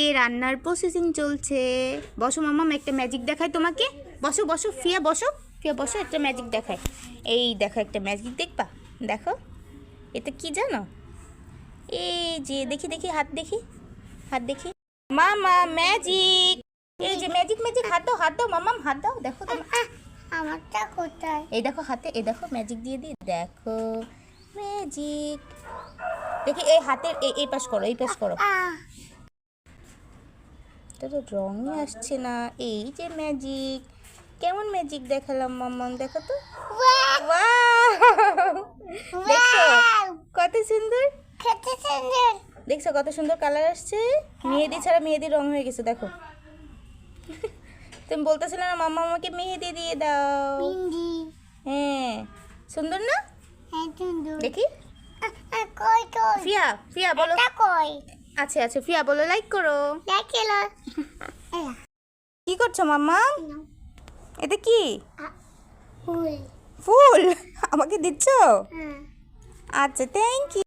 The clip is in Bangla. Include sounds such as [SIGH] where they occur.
এ রান্নার প্রসেসিং চলছে। বসো মামাম একটা ম্যাজিক দেখায় তোমাকে। বসো বসো ফিয়া বসো ফিয়া বসো একটা ম্যাজিক দেখায় এই দেখো একটা ম্যাজিক দেখবা? দেখো। এটা কি জানো? এই যে দেখি দেখি হাত দেখি। হাত দেখি। মামা ম্যাজিক এই যে ম্যাজিক ম্যাজিক হাত দাও হাত দাও মামাম হাত দাও দেখো তো। আমারটা কোথায়? এই দেখো হাতে এই দেখো ম্যাজিক দিয়ে দিই। দেখো ম্যাজিক দেখি এই হাতের এই পাশ করো এই পাশ করো। এটা তো রঙই আসছে না। এই যে ম্যাজিক কেমন ম্যাজিক দেখালাম মাম্মাম দেখো তো! দেখছ? কত সুন্দর? দেখছ কত সুন্দর কালার আসছে? মেহেদি ছাড়া মেহেদি রং হয়ে গেছে দেখো। তুমি বলতেছিলে না মাম্মা আমাকে মেহেদি দিয়ে দাও। হ্যাঁ। সুন্দর না? হ্যাঁ দেখি। ফিয়া ফিয়া বলো। এটা কই? আচ্ছা আচ্ছা ফিয়া বলো লাইক করো। দেখিল এলা কি করছ মাম্মা? এটা কি? ফুল। [LAUGHS] আমাকে দিচ্ছ? হ্যাঁ। আচ্ছা থ্যাংক ইউ